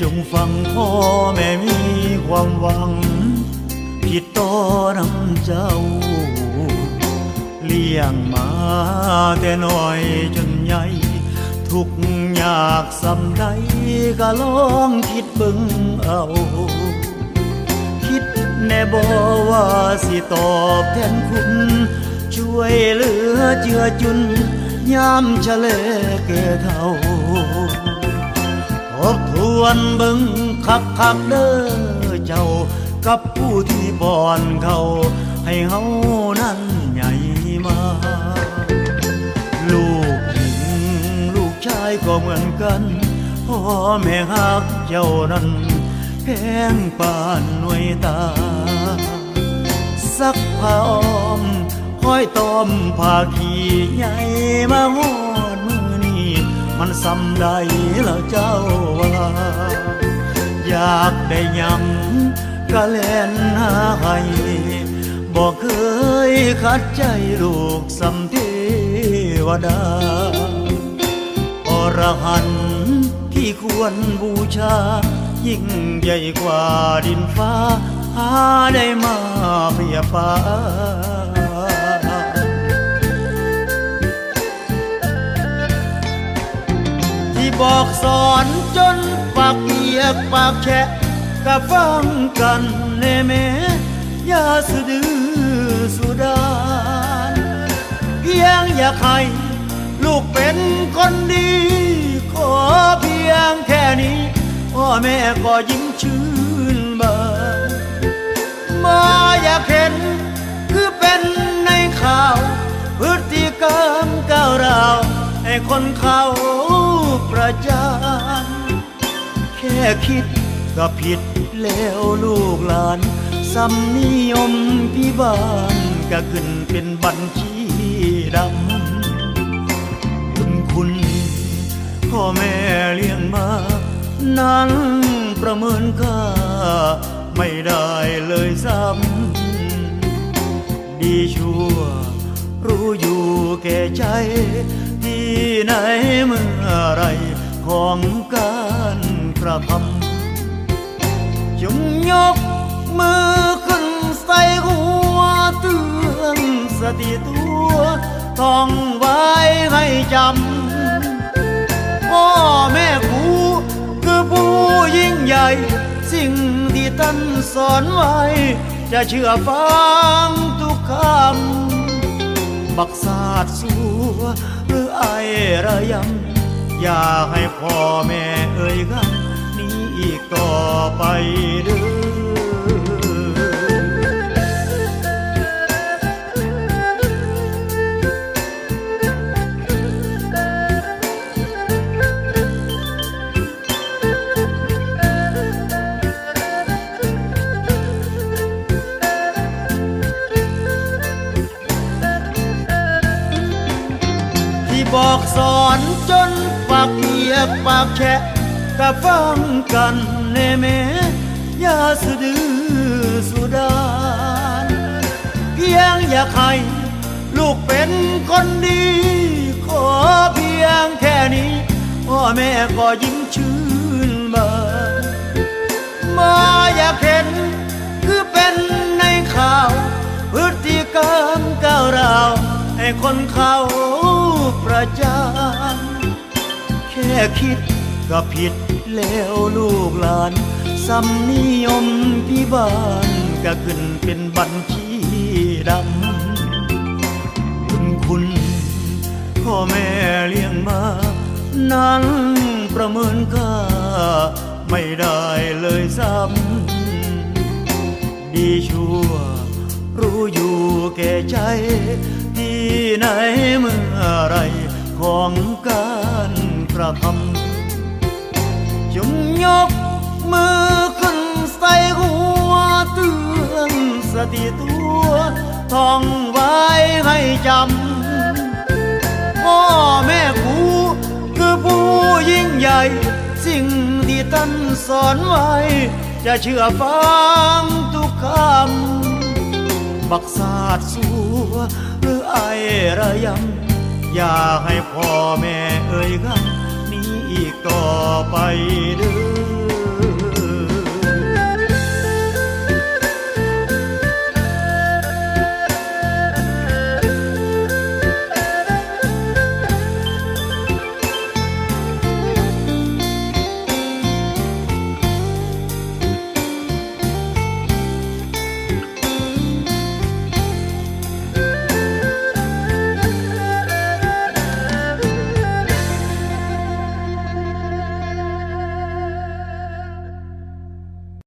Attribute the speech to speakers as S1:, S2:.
S1: จงฟังพ่อแม่มีความหวัง ผิดต่อน้ำเจ้า เลี้ยงมาแต่น้อยจนใหญ่ทุกยากสำใดก็ลองคิดบิ่งเอา คิดแน่บอว่าสิตอบแทนคุณ ช่วยเหลือเจือจุนยามเฉลแก่เท่า ทบทวนเบิ่งคักคักเด้อเจ้า กับผู้ที่บ่อนเขาให้เฮานั้นใหญ่มา ลูกหญิงลูกชายก็เหมือนกันพ่อแม่ฮักเจ้านั้นแพงปานหน่วยตา สักผ้าอ้อมคอยต้อมผ้าขี้ใหญ่มาหอดมือนี้ มันสำได้แล้วเจ้าว่าอยากได้ยังก็เล่นหาให้บอกเคยขัดใจลูกสำเทวดาอรหันที่ควรบูชา ยิ่งใหญ่กว่าดินฟ้า หาได้มาเปรียบปา บอกสอนจนปากเปียกปากแฉะก็ฟังกันแน่แม่ยาสะดือสุดานเพียงอยากให้ลูกเป็นคนดี ขอเพียงแค่นี้ พ่อแม่ก็ยิ้มชื่นบานมาอยากเห็นคือเป็นในข่าว พฤติกรรมก้าวร้าวให้คนเขา จานแค่คิดก็ผิดแล้วลูกหลานสำนิยมพี่บ้านก็ขึ้นเป็นบัญชีดำคุณคุณพ่อแม่เลี้ยงมานั้นประเมินค่าไม่ได้เลยซ้ำดีชั่วรู้อยู่แก่ใจ ที่ไหนเมื่อไร ของการกระทำจงยกมือขึ้นใส่หัวเตือนสติตัวต้องไว้ให้จำพ่อแม่กูคือผู้ยิ่งใหญ่ สิ่งที่ท่านสอนไว้ จะเชื่อฟังทุกคำบักศาสตร์สัวหรือไอระยำ อย่าให้พ่อแม่เอ่ยกันนี้อีกต่อไปเด้อ สอนจนปากเปียกปากแฉะก็ฟังกันแน่แม่ยาสะดือสุดานเพียงอยากให้ลูกเป็นคนดี ขอเพียงแค่นี้ พ่อแม่ก็ยิ้มชื่นบานมาอยากเห็นคือเป็นในข่าว พฤติกรรมก้าวราวให้คนเขา ระจานแค่คิดก็ผิดแล้วลูกหลานสำนิยมพี่บ้านก็ขึ้นเป็นบัญชีดำคุณคุณพ่อแม่เลี้ยงมา นั้นประเมินค่าไม่ได้เลยซ้ำดีชั่วรู้อยู่แก่ใจ ไหนเมื่อไรของการกระทำจงยกมือขึ้นใส่หัวเตือนสติตัวท่องไว้ให้จำพ่อแม่กูคือผู้ยิ่งใหญ่ สิ่งที่ท่านสอนไว้ จะเชื่อฟังทุกคำ บักศาสตร์สัวหรือไอระยำอย่าให้พ่อแม่เอ่ยกันนี้อีกต่อไปเด้อ